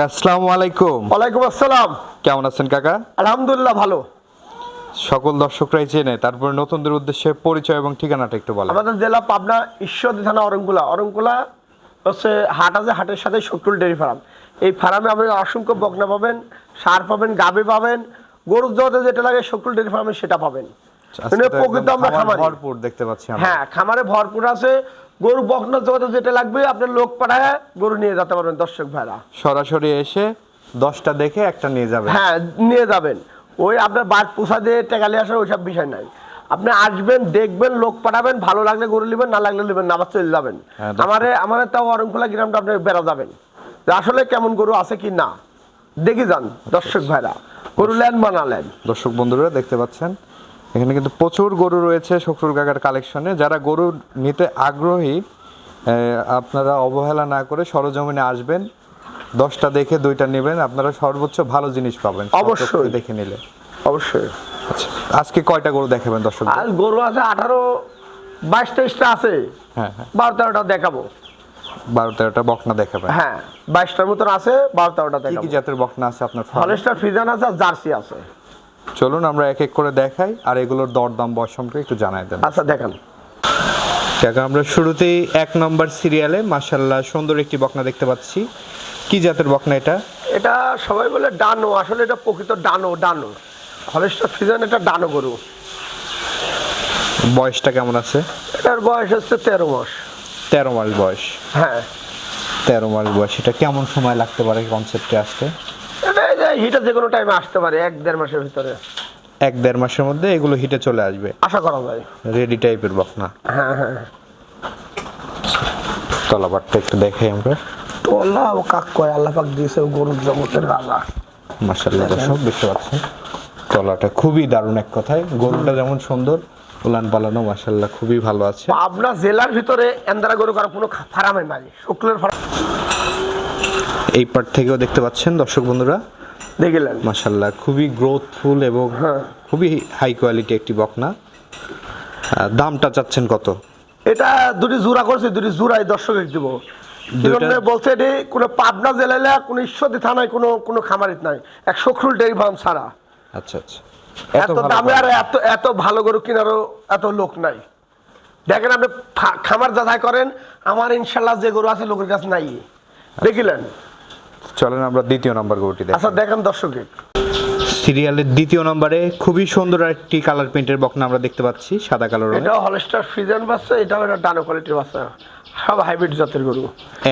কাকা আসসালামু আলাইকুম। ওয়ালাইকুম আসসালাম। কেমন আছেন কাকা? আলহামদুলিল্লাহ ভালো। সকল দর্শকরাই চেনে তারপরে নতুনদের উদ্দেশ্যে পরিচয় এবং ঠিকানাটা একটু বলেন। আমাদের জেলা পাবনা ঈশ্বরদী থানা অরঙ্গুলা। অরঙ্গুলা হচ্ছে হাট আছে হাটের সাথে ডেয়ারি ফার্ম। এই ফার্মে আপনি অসংখ্য বকনা পাবেন সার পাবেন গাবে পাবেন গরুর জগতে যেটা লাগে শকুল ডেয়ারি ফার্মে সেটা পাবেন। আজকে মানে প্রকৃত আমরা খামারি। ভরপুর দেখতে পাচ্ছি হ্যাঁ খামারে ভরপুর আছে গরু বকনার জগতে যেটা লাগবে আপনার লোক পাঠায় গরু নিয়ে যেতে পারবেন দর্শক ভাইরা। সরাসরি এসে দশটা দেখে একটা নিয়ে যাবে হ্যাঁ নিয়ে যাবেন। ওই আপনার বাদ পোষা দিয়ে টেকালে আসার ওইসব বিষয় নাই। আপনি আসবেন দেখবেন লোক পাঠাবেন ভালো লাগলে গরু নেবেন না লাগলে নেবেন না আবার চলে যাবেন। হ্যাঁ, দর্শক- আমারে তাও অরংখোলা গ্রামটা আপনি বেড়া যাবেন। যে আসলে কেমন গরু আছে কি না দেখে যান দর্শক ভাইরা। গরু লেন বানালেন। দর্শক বন্ধুরা দেখতে পাচ্ছেন এখানে কিন্তু প্রচুর গরু রয়েছে শকরুল কাকার কালেকশনে যারা গরু নিতে আগ্রহী আপনারা অবহেলা না করে সরজমিনে আসবেন দশটা দেখে দুইটা নেবেন আপনারা সর্বোচ্চ ভালো জিনিস পাবেন। অবশ্যই। দেখে নিলে। অবশ্যই। আচ্ছা আজকে কয়টা গরু দেখাবেন দর্শক? আজ গরু আছে আঠারো বাইশ তেইশটা আছে। হ্যাঁ হ্যাঁ। বারো তেরোটা দেখাবো। বারো তেরোটা বকনা দেখাবেন। হ্যাঁ বাইশটার মতন আছে বারো তেরোটা কি কি জাতের বকনা আছে আপনার? হলেস্টার ফ্রিজান আছে আর জার্সি আছে। চলুন আমরা এক এক করে দেখাই আর এগুলোর দরদাম বয়স সম্পর্কে একটু জানাই দেন। আচ্ছা দেখান। কাকা আমরা শুরুতেই এক নম্বর সিরিয়ালে মাশাল্লাহ সুন্দর একটি বকনা দেখতে পাচ্ছি। কি জাতের বকনা এটা? এটা সবাই বলে ডানো আসলে এটা প্রকৃত ডানো ডানো। হলেস্টার ফ্রিজান এটা ডানো গরু। বয়সটা কেমন আছে? এটার বয়স হচ্ছে তেরো মাস। তেরো মাস বয়স। হ্যাঁ। তেরো মাস বয়স এটা কেমন সময় লাগতে পারে কনসেপ্টে আসতে? হিটা যে কোনো টাইমে আসতে পারে এক দেড় মাসের ভিতরে। এক দেড় মাসের মধ্যে এগুলো হিটে চলে আসবে। আশা করা যায়। রেডি টাইপের বকনা। হ্যাঁ হ্যাঁ। তলাবারটা একটু দেখাই আমরা। ও কাক কয় আল্লাহ পাক দিয়েছে গরুর জগতের রাজা। মার্শাল্লাহ দর্শক দেখতে পাচ্ছেন? তলাটা খুবই দারুণ এক কথায়। গরুটা যেমন সুন্দর উলান পালানো মার্শাল্লাহ খুবই ভালো আছে। পাবনা জেলার ভিতরে এন্দারা গরু করার কোনো ফার্মে নাই। শুক্লের ফার্ম এই পার্ট থেকেও দেখতে পাচ্ছেন দর্শক বন্ধুরা। দেখিলেন মাশাল্লাহ খুবই গ্রোথফুল এবং হ্যাঁ। খুবই হাই কোয়ালিটি একটি বকনা। দামটা চাচ্ছেন কত? এটা দুটি জোড়া করছে দুটি জোড়াই দর্শক দিব। বলছে এটি কোনো পাবনা জেলায় কোনো ঈশ্বরদী থানায় কোনো কোনো খামারিত নাই। এক শখরুল ডেয়ারি ফার্ম ছাড়া। আচ্ছা আচ্ছা। এত দামে আর এত এত ভালো গরু কেনারও এত লোক নাই। দেখেন আপনি খামার যাচাই করেন আমার ইনশাল্লাহ যে গরু আছে লোকের কাছে নাই। দেখিলেন? চলেন আমরা দ্বিতীয় নম্বর গরুটি দেখি। আচ্ছা দেখেন দর্শকে সিরিয়ালের দ্বিতীয় নম্বরে খুবই সুন্দর একটি কালার প্রিন্টের বকনা আমরা দেখতে পাচ্ছি সাদা কালো রঙের এটাও হলস্টার ফ্রিজেন বাচ্চা এটাও এটা ডানো কোয়ালিটির বাচ্চা। সব হাইব্রিড জাতের গরু।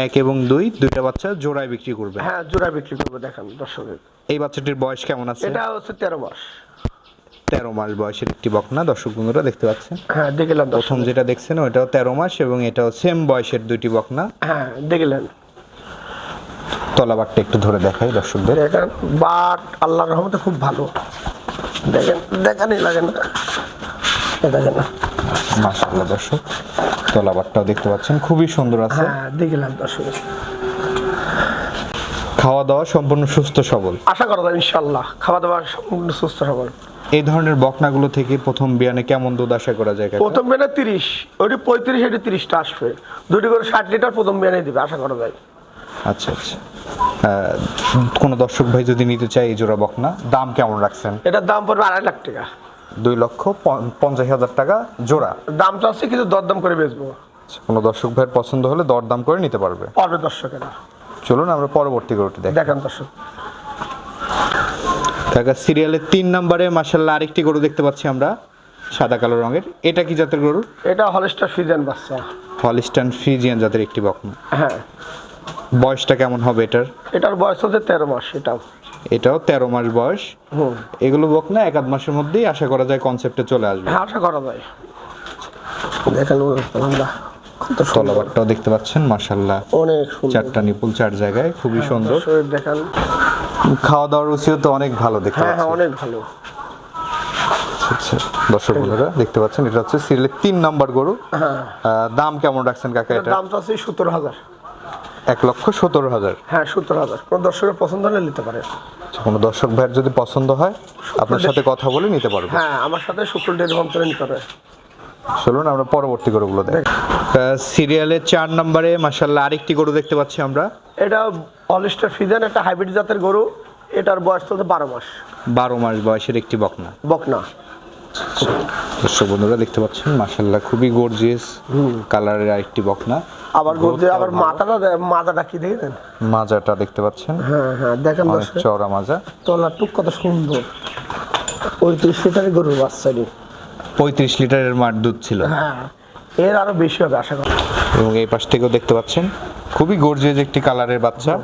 এক এবং দুই দুইটা বাচ্চা জোড়ায় বিক্রি করবে। হ্যাঁ জোড়ায় বিক্রি করব দেখেন দর্শকে এই বাচ্চাটির বয়স কেমন আছে? এটা হচ্ছে তেরো মাস। তেরো মাস বয়সের একটি বকনা দর্শক বন্ধুরা দেখতে পাচ্ছেন। হ্যাঁ দেখিলেন দর্শক প্রথম যেটা দেখছেন ওইটাও তেরো মাস এবং এটাও সেম বয়সের দুইটি বকনা। হ্যাঁ দেখিলেন। তলাবারটা একটু ধরে দেখাই দর্শকদের। দেখেন বাট আল্লাহর রহমতে খুব ভালো। দেখেন দেখানি লাগে না। দেখেন না। মাশাআল্লাহ দর্শক তলাবারটাও দেখতে পাচ্ছেন খুবই সুন্দর আছে। হ্যাঁ দেখিলাম দর্শক। খাওয়া দাওয়া সম্পূর্ণ সুস্থ সবল। আশা করা যায় খাওয়া দাওয়া সম্পূর্ণ সুস্থ সবল। এই ধরনের বকনাগুলো থেকে প্রথম বিয়ানে কেমন দুধ আশা করা যায় প্রথম বিয়ানে তিরিশ ওইটি পঁয়ত্রিশ এটি তিরিশটা আসবে। দুটি করে ষাট লিটার প্রথম বিয়ানে দিবে আশা করা যায়। আচ্ছা আচ্ছা। কোনো দর্শক ভাই যদি নিতে চায় এই জোড়া বকনা দাম কেমন রাখছেন? এটার দাম পড়বে আড়াই লাখ টাকা। দুই লক্ষ পঞ্চাশ হাজার টাকা জোড়া। দাম চাচ্ছে কিন্তু দরদাম করে বেচবো। আচ্ছা, কোনো দর্শক ভাইয়ের পছন্দ হলে দরদাম করে নিতে পারবে। পারবে দর্শকেরা। চলুন আমরা পরবর্তী গরুটি দেখি। দেখেন দর্শক। কাকা সিরিয়ালের তিন নম্বরে মাসাল্লাহ আরেকটি গরু দেখতে পাচ্ছি আমরা সাদা কালো রঙের। এটা কি জাতের গরু? এটা হলস্টার ফ্রিজেন বাচ্চা। হলিস্টান ফ্রিজিয়ান জাতের একটি বকনা। হ্যাঁ। বয়সটা কেমন হবে এটার? এটার বয়স হচ্ছে তেরো মাস এটাও এটাও তেরো মাস বয়স। এগুলো বকনা এক আধ মাসের মধ্যেই আশা করা যায় কনসেপ্টে চলে আসবে। হ্যাঁ আশা করা যায়। দেখেন আমরা কত সুন্দর। তলাবারটাও দেখতে পাচ্ছেন মাসাল্লাহ অনেক সুন্দর। চারটা নিপুল চার জায়গায় খুবই সুন্দর। দর্শক দেখেন। খাওয়া দাওয়ার রুচিও তো অনেক ভালো দেখতে হ্যাঁ হ্যাঁ অনেক ভালো। আচ্ছা দর্শক বন্ধুরা দেখতে পাচ্ছেন এটা হচ্ছে সিরিয়ালের তিন নম্বর গরু। হ্যাঁ। দাম কেমন রাখছেন কাকা এটা? দাম চাচ্ছে সত্তর হাজার। এক লক্ষ সতেরো হাজার। হ্যাঁ সত্তর হাজার। কোনো দর্শকের পছন্দ হলে নিতে পারে। আচ্ছা, কোনো দর্শক ভাইয়ের যদি পছন্দ হয় আপনার সাথে কথা বলে নিতে পারবে। হ্যাঁ আমার সাথে শুক্র ডেট অন্তরে নিতে পারে চলুন আমরা পরবর্তী গরুগুলো দেখ। সিরিয়ালের চার নম্বরে মাসাল্লাহ আরেকটি গরু দেখতে পাচ্ছি আমরা। এটা অলিস্টার ফিজেন একটা হাইব্রিড জাতের গরু। এটার বয়স চলছে বারো মাস। বারো মাস বয়সের একটি বকনা। বকনা। দর্শক বন্ধুরা দেখতে পাচ্ছেন মাসাল্লাহ খুবই গর্জিয়াস কালারের আরেকটি বকনা। আবার গরু আবার মাথাটা মাথাটা কি দেখেছেন? মাজাটা দেখতে পাচ্ছেন। হ্যাঁ হ্যাঁ দেখেন দর্শক। চওড়া মাজা। তলার টুক কত সুন্দর। পঁয়ত্রিশ লিটারের গরুর বাচ্চারি পঁয়ত্রিশ লিটারের মার দুধ ছিল। হ্যাঁ এর আরও বেশি হবে আশা করি। এবং এই পাশ থেকেও দেখতে পাচ্ছেন খুবই গর্জিয়াস একটি কালারের বাচ্চা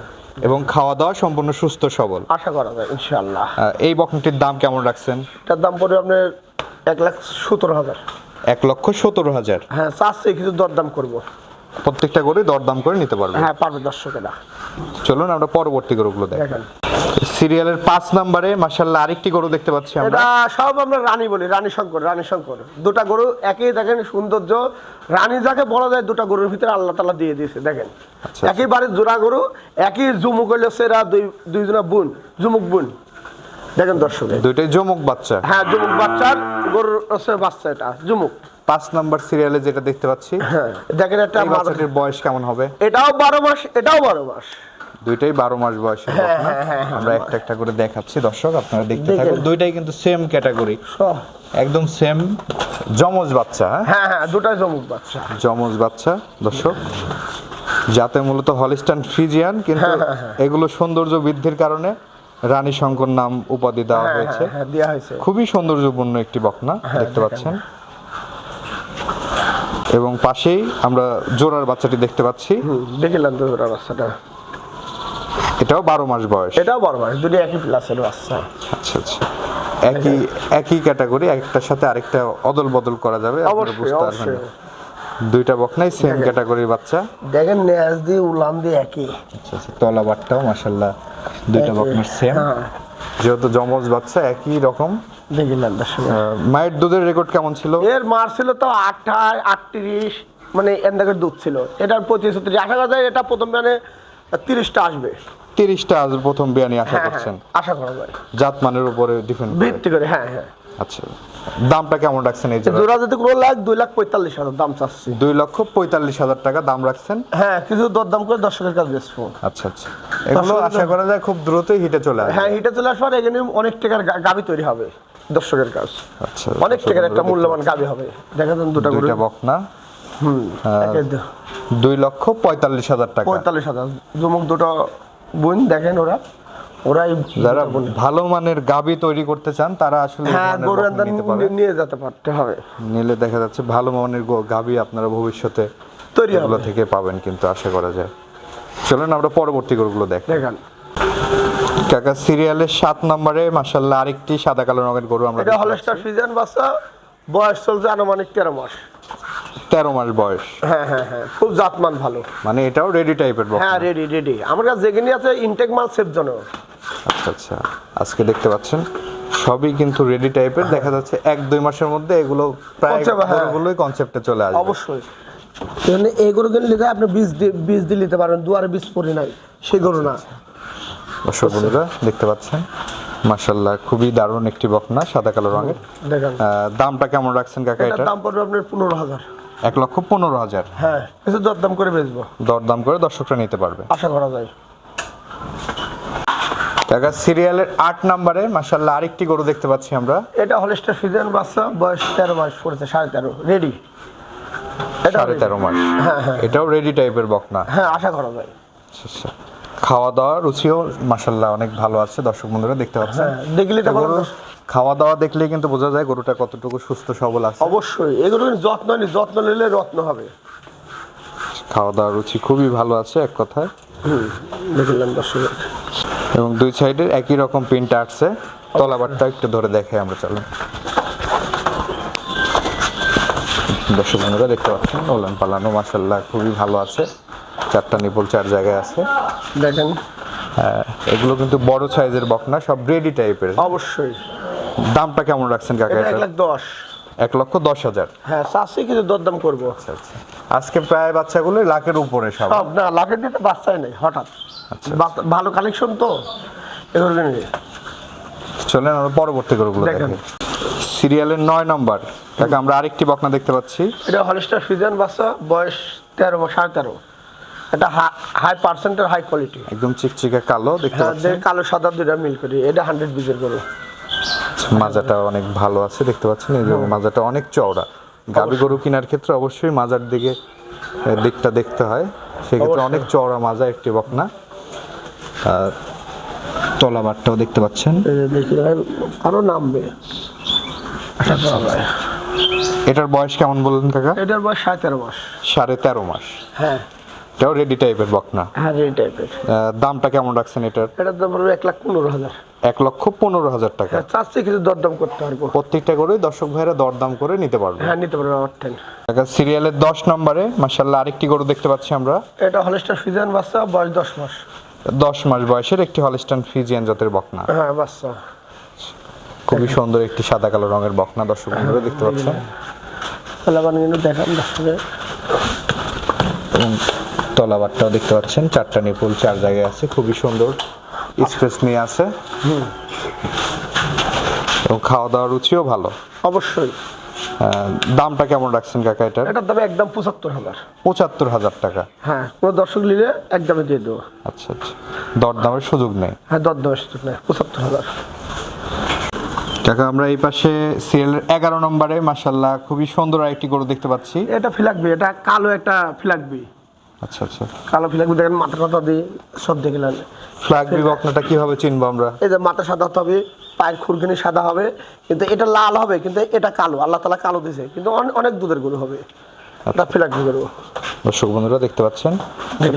এবং খাওয়া দাওয়া সম্পূর্ণ সুস্থ সবল। আশা করা যায় ইনশাল্লাহ আহ, এই বকনটির দাম কেমন রাখছেন? এটার দাম পড়বে আপনার এক লাখ সতেরো হাজার। এক লক্ষ সতেরো হাজার? হ্যাঁ চারশো কিছু দরদাম করব। প্রত্যেকটা করে দরদাম করে নিতে পারবে? হ্যাঁ পারবে দর্শকেরা। চলুন আমরা পরবর্তী গরুগুলো দেখেন। সিরিয়ালের পাঁচ নম্বরে মাসাল্লাহ আরেকটি গরু দেখতে পাচ্ছি আমরা। এটা সব আমরা রানী বলি রানী শঙ্কর রানী শঙ্কর। দুটা গরু একই দেখেন সৌন্দর্য। রানী যাকে বলা যায় দুটা গরুর ভিতরে আল্লাহ তালা দিয়ে দিয়েছে দেখেন। আচ্ছা। একই বাড়ির জোড়া গরু একই জুমুক হইল সেরা দুই দুইজনা বোন জুমুক বোন। দেখেন দর্শকে। দুইটাই জমুক বাচ্চা। হ্যাঁ জুমুক বাচ্চার গরুর বাচ্চা এটা জুমুক। পাঁচ নাম্বার সিরিয়ালে যেটা দেখতে পাচ্ছি হ্যাঁ দেখেন একটা বাচ্চাটির বয়স কেমন হবে? এটাও বারো মাস এটাও বারো মাস। দুইটাই বারো মাস বয়সের হ্যাঁ। হ্যাঁ, আমরা একটা একটা করে দেখাচ্ছি দর্শক আপনারা দেখতে। থাকুন। দুইটাই কিন্তু সেম ক্যাটাগরি একদম সেম জমজ বাচ্চা হ্যাঁ? হ্যাঁ দুটাই জমুক বাচ্চা। জমজ বাচ্চা দর্শক। যাতে মূলত হলিস্টান ফ্রিজিয়ান কিন্তু। এগুলো সৌন্দর্য বৃদ্ধির কারণে রানী শঙ্কর নাম উপাধি দেওয়া হ্যাঁ হয়েছে। হ্যাঁ হ্যাঁ দেওয়া হয়েছে। খুবই সৌন্দর্যপূর্ণ একটি বকনা দেখতে পাচ্ছেন। এবং পাশেই আমরা জোড়ার বাচ্চাটি দেখতে পাচ্ছি। দেখিলাম তো ওটা বাচ্চাটা। এটাও বারো মাস বয়স। এটাও বড় মাস দুটো একই প্লাসের বাচ্চা। আচ্ছা আচ্ছা। একই একই ক্যাটাগরি একটার সাথে আরেকটা অদল বদল করা যাবে আপনারা বুঝতে পারবেন। দুইটা বকনাই সেম ক্যাটাগরির বাচ্চা। দেখেন দিয়ে উলাম দিয়ে একই। আচ্ছা আচ্ছা তলা বাটটাও মাসাল্লাহ দুইটা। বকনার সেম হ্যাঁ। যেহেতু জমজ বাচ্চা একই রকম। মায়ের দুধের রেকর্ড কেমন ছিল? এর মার ছিল তো আঠাশ আটত্রিশ মানে এন্দাকের দুধ ছিল। এটার পঁচিশ ছত্রিশ। আশা করা যায় এটা প্রথম মানে তিরিশটা আসবে। তিরিশটা আসবে প্রথম বিয়ানি আশা হ্যাঁ করছেন? হ্যাঁ আশা করা যায়। জাত মানের উপরে ডিফেন্ড ভিত্তি করে হ্যাঁ হ্যাঁ। আচ্ছা। দামটা কেমন রাখছেন এই জোড়া? জোড়া যদি কোনো লাখ দুই লাখ পঁয়তাল্লিশ হাজার দাম চাচ্ছি। দুই লক্ষ পঁয়তাল্লিশ হাজার টাকা দাম রাখছেন? হ্যাঁ কিছু দরদাম করে দর্শকের কাছে বেচবো। আচ্ছা আচ্ছা। এগুলো আশা করা যায় খুব দ্রুতই হিটে চলে আসবে। হ্যাঁ হিটে চলে আসবার এখানে অনেক টাকার গা- গাভি তৈরি হবে দর্শকের কাছ। আচ্ছা অনেক টাকার একটা মূল্যবান গাবি হবে। দেখা যান দুটা দুইটা বকনা। হুম একের দুই লক্ষ পঁয়তাল্লিশ হাজার টাকা। পঁয়তাল্লিশ হাজার। জমুক দুটো বোন দেখেন ওরা। ওরাই যারা ভালো মানের গাবি তৈরি করতে চান তারা আসলে হ্যাঁ নিয়ে যেতে পারতে হবে। নিলে দেখা যাচ্ছে ভালো মানের গাবি আপনারা ভবিষ্যতে তৈরি এগুলো হবে থেকে পাবেন কিন্তু আশা করা যায়। চলেন আমরা পরবর্তী গরুগুলো দেখ। দেখেন। কাকা সিরিয়ালের সাত নম্বরে মাসাল্লাহ আরেকটি সাদা কালো রঙের গরু আমরা এটা হলস্টার ফিজিয়ান বাচ্চা। বয়স চলছে আনুমানিক তেরো মাস। তেরো মাস বয়স। হ্যাঁ হ্যাঁ হ্যাঁ। খুব জাতমান ভালো। মানে এটাও রেডি টাইপের হ্যাঁ রেডি রেডি আমার কাছে যেখানে আছে ইনটেক মাল সেফ জন আচ্ছা আচ্ছা। আজকে দেখতে পাচ্ছেন সবই কিন্তু রেডি টাইপের দেখা যাচ্ছে এক দুই মাসের মধ্যে এগুলো প্রায় হ্যাঁ। গরুগুলোই কনসেপ্টে চলে আসবে। অবশ্যই। এখানে এই গরু কিনে নিতে আপনি বীজ বীজ দিয়ে নিতে পারেন দুয়ারে বীজ পড়ে নাই সেই গরু না। দর্শক বন্ধুরা দেখতে পাচ্ছেন মাশাল্লাহ খুবই দারুণ একটি বকনা সাদা কালো রঙের। দামটা কেমন রাখছেন কাকা এটা দাম পড়বে আপনার পনেরো হাজার। এক লক্ষ পনেরো হাজার। হ্যাঁ কিছু দরদাম করে বেচবো। দরদাম করে দর্শকরা নিতে পারবে। আশা করা যায়। কাকা সিরিয়ালের আট নম্বরে মাশাল্লাহ আরেকটি গরু দেখতে পাচ্ছি আমরা। এটা হলিস্টার ফিজিয়ান বাচ্চা বয়স তেরো মাস পড়েছে সাড়ে তেরো রেডি এটা সাড়ে তেরো মাস। হ্যাঁ, হ্যাঁ। এটাও রেডি টাইপের বকনা। হ্যাঁ আশা করা যায়। আচ্ছা, আচ্ছা। খাওয়া দাওয়া রুচিও মাশাল্লাহ অনেক ভালো আছে দর্শক বন্ধুরা দেখতে পাচ্ছেন। হ্যাঁ দেখলি তো খাওয়া দাওয়া দেখলে কিন্তু বোঝা যায় গরুটা কতটুকু সুস্থ সবল আছে। অবশ্যই এগুলো যত্ন নি যত্ন নিলে রত্ন হবে। খাওয়া দাওয়ার রুচি খুবই ভালো আছে এক কথায়। দেখলাম দর্শক। এবং দুই সাইডের একই রকম প্রিন্ট আসছে তলাবারটা একটু ধরে দেখাই আমরা চলেন। দর্শক বন্ধুরা দেখতে পাচ্ছেন ওলান পালানো মাসাল্লাহ খুবই ভালো আছে। চারটা নিপল চার জায়গায় আছে। দেখেন। হ্যাঁ, এগুলো কিন্তু বড় সাইজের বকনা সব রেডি টাইপের অবশ্যই। দামটা কেমন রাখছেন কাকা এক লাখ দশ। এক লক্ষ দশ হাজার। হ্যাঁ চাষি কিছু দরদাম করব। আচ্ছা আচ্ছা। আজকে প্রায় বাচ্চাগুলো লাখের উপরে সব। না লাখের দিতে বাচ্চাই নেই হঠাৎ। ভালো কালেকশন তো এগুলো চলেন আমরা পরবর্তী গরুগুলো দেখেন। সিরিয়ালের নয় নম্বর। কাকা আমরা আরেকটি বকনা দেখতে পাচ্ছি। এটা হলিস্টার ফিজিয়ান বাচ্চা বয়স তেরো বা সাড়ে তেরো। এটা হাই পার্সেন্টের হাই কোয়ালিটি একদম চিকচিকে কালো দেখতে পাচ্ছি। কালো সাদা দুটা মিল করি। এটা হান্ড্রেড বিজের গরু। মাজাটা অনেক ভালো আছে দেখতে পাচ্ছেন? এই যে মাজাটা অনেক চওড়া। গাবি গরু কেনার ক্ষেত্রে অবশ্যই মাজার দিকে দিকটা দেখতে হয়। সেক্ষেত্রে। অনেক চওড়া মাজা একটি বকনা। আর তলাবারটাও দেখতে পাচ্ছেন। এই যে দেখেন, আরও নামবে। আচ্ছা, চলো। এটার বয়স কেমন বললেন কাকা? এটার বয়স সাড়ে তেরো মাস। সাড়ে তেরো মাস। হ্যাঁ। এটাও রেডি টাইপের বকনা। হ্যাঁ এই টাইপের দামটা কেমন রাখছেন এটার? এটার দাম পড়বে এক লাখ পনেরো হাজার। এক লক্ষ পনেরো হাজার টাকা। হ্যাঁ চাচ্ছে কিছু দরদাম করতে পারব। প্রত্যেকটা গরুই দর্শক ভাইরা দরদাম করে নিতে পারবে। হ্যাঁ নিতে পারব আমার টেন সিরিয়ালের দশ নম্বরে মাসাল্লাহ আরেকটি গরু দেখতে পাচ্ছি আমরা। এটা হলেস্টার ফিজান বাচ্চা বয়স দশ মাস। দশ মাস বয়সের একটি হলিস্টান ফিজিয়ান জাতের বকনা। হ্যাঁ বাচ্চা। খুবই সুন্দর একটি সাদা কালো রঙের বকনা দর্শক বন্ধুরা দেখতে পাচ্ছেন। কিন্তু দেখান দর্শকের তলাবারটাও দেখতে পাচ্ছেন। চারটা নিপুল চার জায়গায় আছে। খুবই সুন্দর স্পেস নিয়ে আছে। এবং খাওয়া দাওয়ার রুচিও ভালো। অবশ্যই। দামটা কেমন রাখছেন কাকা এটার? এটার দাম একদম পঁচাত্তর হাজার। পঁচাত্তর হাজার টাকা। হ্যাঁ কোনো দর্শক নিলে একদমে দিয়ে দেবো। আচ্ছা আচ্ছা। দরদামের সুযোগ নেই। হ্যাঁ দরদাম সুযোগ নেই। পঁচাত্তর হাজার। কাকা আমরা এই পাশে সিরিয়ালের এগারো নম্বরে মাসাল্লাহ খুবই সুন্দর একটি গরু দেখতে পাচ্ছি। এটা ফিলাকবি এটা কালো একটা ফিলাকবি। আচ্ছা আচ্ছা। কালো ফিলাকবি দেখেন মাথা টাথা দিয়ে সব দেখলেন ফ্ল্যাগ বকনাটা কীভাবে চিনবো আমরা? এই যে মাথা সাদা হতে হবে পায়ের খুরখানি সাদা হবে কিন্তু এটা লাল হবে কিন্তু এটা কালো আল্লাহ তালা কালো দিছে কিন্তু অনেক দুধের গরু হবে। এটা ফিলাকবি গরু দর্শক বন্ধুরা দেখতে পাচ্ছেন?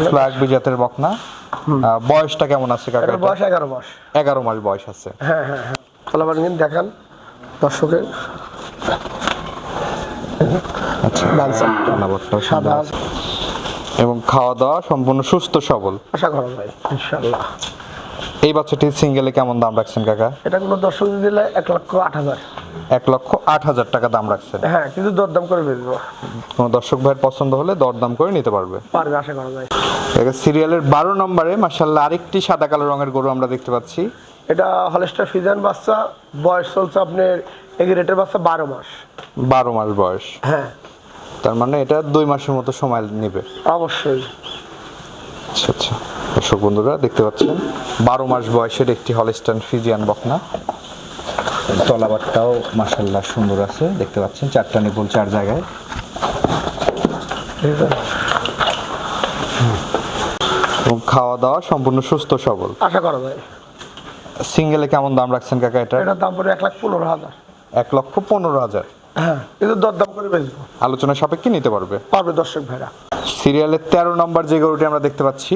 ফ্ল্যাগ জাতের বকনা। বয়সটা কেমন আছে কাকা? বয়স এগারো মাস। এগারো মাস বয়স আছে। হ্যাঁ হ্যাঁ হ্যাঁ। কিন্তু দেখান। দর্শকের আচ্ছা সাদা। এবং খাওয়া দাওয়া সম্পূর্ণ সুস্থ সবল। আশা করা যায় ইনশাল্লাহ এই বাচ্চাটি সিঙ্গেলে কেমন দাম রাখছেন কাকা? এটা কোনো দর্শক দিলে এক লক্ষ আট হাজার। এক লক্ষ আট হাজার টাকা দাম রাখছেন। হ্যাঁ কিন্তু দরদাম করে বেচবো কোনো দর্শক ভাইয়ের পছন্দ হলে দরদাম করে নিতে পারবে। পারবে আশা করা যায়। এবার সিরিয়ালের বারো নম্বরে মাসাল্লাহ আরেকটি সাদা কালো রঙের গরু আমরা দেখতে পাচ্ছি। এটা হলেস্টার ফিজান বাচ্চা বয়স চলছে আপনার এগ্রেটের বাচ্চা বারো মাস। বারো মাস বয়স। হ্যাঁ। তার মানে এটা দুই মাসের মতো সময় নেবে। অবশ্যই। আচ্ছা আচ্ছা। দর্শক বন্ধুরা দেখতে পাচ্ছেন বারো মাস বয়সের একটি হলিস্টান ফিজিয়ান বকনা। তলাবারটাও মাসাল্লাহ সুন্দর আছে দেখতে পাচ্ছেন চারটা নিপুল চার জায়গায়। এবং খাওয়া দাওয়া সম্পূর্ণ সুস্থ সবল। আশা করা যায়। সিঙ্গেলে কেমন দাম রাখছেন কাকা এটা? এটার দাম পড়ে এক লাখ পনেরো হাজার। এক লক্ষ পনেরো হাজার। হ্যাঁ কিন্তু দরদাম করে বেচবো আলোচনা সাপেক্ষে নিতে পারবে। পারবে দর্শক ভাইরা। সিরিয়ালের তেরো নম্বর যে গরুটি আমরা দেখতে পাচ্ছি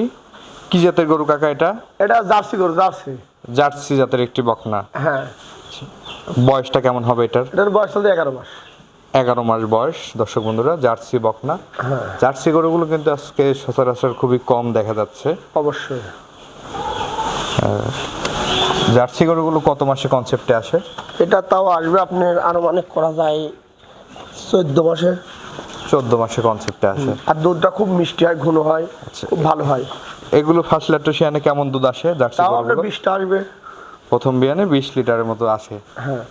কি জাতের গরু কাকা এটা? এটা জার্সি গরু জার্সি। জার্সি জাতের একটি বকনা। হ্যাঁ। বয়সটা কেমন হবে এটার? এটার বয়স চলছে এগারো মাস। এগারো মাস বয়স দর্শক বন্ধুরা জার্সি বকনা। জার্সি গরুগুলো কিন্তু আজকে সচরাচর খুবই কম দেখা যাচ্ছে। অবশ্যই। জার্সি গরুগুলো কত মাসে কনসেপ্টে আসে? এটা তাও আসবে আপনার আনুমানিক করা যায় চোদ্দ মাসে। চোদ্দ মাসে কনসেপ্টে আসে আর দুধটা খুব মিষ্টি হয় ঘন হয় খুব ভালো হয়। এগুলো ফার্স্ট ল্যাকটোসিয়ানে কেমন দুধ আসে? জার্সি গরুগুলো বিশটা আসবে। প্রথম বিয়ানে বিশ লিটারের মতো আসে। হ্যাঁ।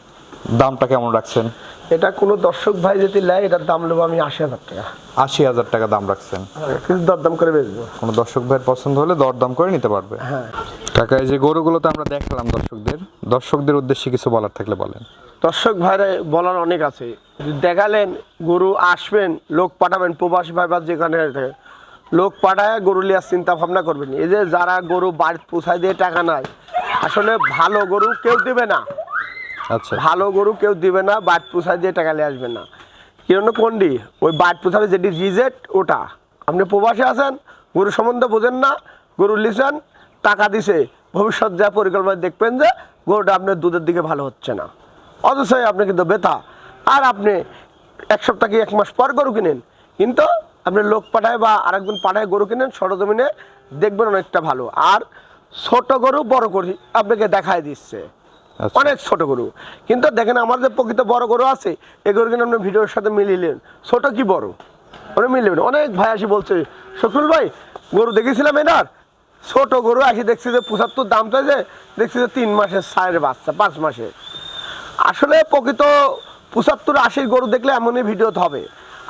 দামটা কেমন রাখছেন? এটা কোনো দর্শক ভাই যদি নেয় এটার দাম নেব আমি আশি হাজার টাকা। আশি হাজার টাকা দাম রাখছেন? কিন্তু দরদাম করে বেচবো। কোনো দর্শক ভাইয়ের পছন্দ হলে দরদাম করে নিতে পারবে। হ্যাঁ। কাকা এই যে গরুগুলো তো আমরা দেখলাম দর্শকদের দর্শকদের উদ্দেশ্যে কিছু বলার থাকলে বলেন। দর্শক ভাইরা বলার অনেক আছে। যদি দেখালেন গরু আসবেন লোক পাঠাবেন প্রবাসী ভাই বা যেখানে থাকে, লোক পাঠায় গরু লিয়ার চিন্তা ভাবনা করবেন। এই যে যারা গরু বাড়িতে পোষায় দিয়ে টাকা নাই আসলে ভালো গরু কেউ দেবে না। ভালো গরু কেউ দিবে না, বাট পোষায় দিয়ে টাকা নিয়ে আসবে না। কি জন্য কোনটি ওই বাট পোষাবে যেটি রিজেট ওটা। আপনি প্রবাসে আছেন, গরু সম্বন্ধে বোঝেন না, গরু লিছেন, টাকা দিছে। ভবিষ্যৎ যা পরিকল্পনা দেখবেন যে গরুটা আপনার দুধের দিকে ভালো হচ্ছে না। অথচ আপনি কিন্তু বেতা। আর আপনি এক সপ্তাহ কি এক মাস পর গরু কিনেন? কিন্তু আপনি লোক পাঠায় বা আরেকজন পাঠায় গরু কিনেন সরজমিনে দেখবেন অনেকটা ভালো। আর ছোট গরু বড় করি আপনাকে দেখায় দিচ্ছে। আচ্ছা। অনেক ছোট গরু। কিন্তু দেখেন আমার যে প্রকৃত বড় গরু আছে এই গরু কিন্তু আপনি ভিডিওর সাথে মিলিলেন ছোট কি বড়? ওরা মিলিলেন অনেক ভাই আসি বলছে শকুল ভাই গরু দেখেছিলাম এনার? ছোট গরু আসি দেখছি যে পঁচাত্তর দাম চাইছে দেখছি যে তিন মাসের সায়ের বাচ্চা পাঁচ মাসের আসলে প্রকৃত পঁচাত্তর আশির গরু দেখলে এমনই ভিডিওতে হবে।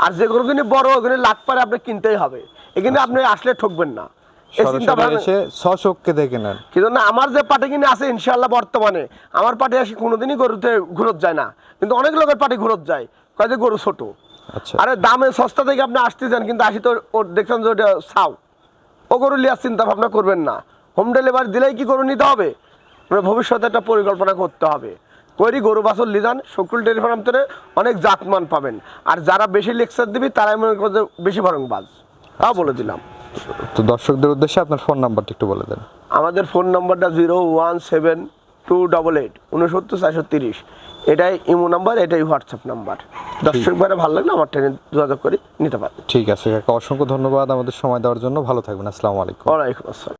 আর যে গরু কিন্তু বড় ওখানে লাখ পারে আপনি কিনতেই হবে। এখানে আপনি আসলে ঠকবেন না। সরাসরি এসে সচককে দেখে নেন। কিন্তু না আমার যে পাটি কিনে আছে ইনশাল্লাহ বর্তমানে আমার পাটি আসি কোনোদিনই গরুতে ঘুরত যায় না। কিন্তু অনেক লোকের পাটি ঘুরত যায় কয় যে গরু ছোট। আচ্ছা। আরে দামে সস্তা থেকে আপনি আসতে যান কিন্তু আসি তো ওর দেখছেন যে ওটা সাও ও গরু লিয়ার চিন্তা ভাবনা করবেন না। হোম ডেলিভারি দিলেই কি গরু নিতে হবে? ভবিষ্যতে একটা পরিকল্পনা করতে হবে। করি গরু বাছর লিজান শকুল ডেয়ারি ফার্ম থেকে অনেক জাতমান পাবেন। আর যারা বেশি লেকচার দিবি তারাই মনে করছে বেশি ভরংবাজ। তাও বলে দিলাম। তো দর্শকদের উদ্দেশ্যে আপনার ফোন নাম্বারটা একটু বলে দেন। আমাদের ফোন নাম্বারটা zero one seven two double eight উনসত্তর চারশো তিরিশ। এটাই ইমো নাম্বার এটাই হোয়াটসঅ্যাপ নাম্বার দর্শক ভাইরা ভালো লাগলে আমার ট্রেনে যোগাযোগ করে নিতে পারেন। ঠিক আছে কাকা অসংখ্য ধন্যবাদ আমাদের সময় দেওয়ার জন্য। ভালো থাকবেন আসসালামু আলাইকুম। ওয়ালাইকুম আসসালাম।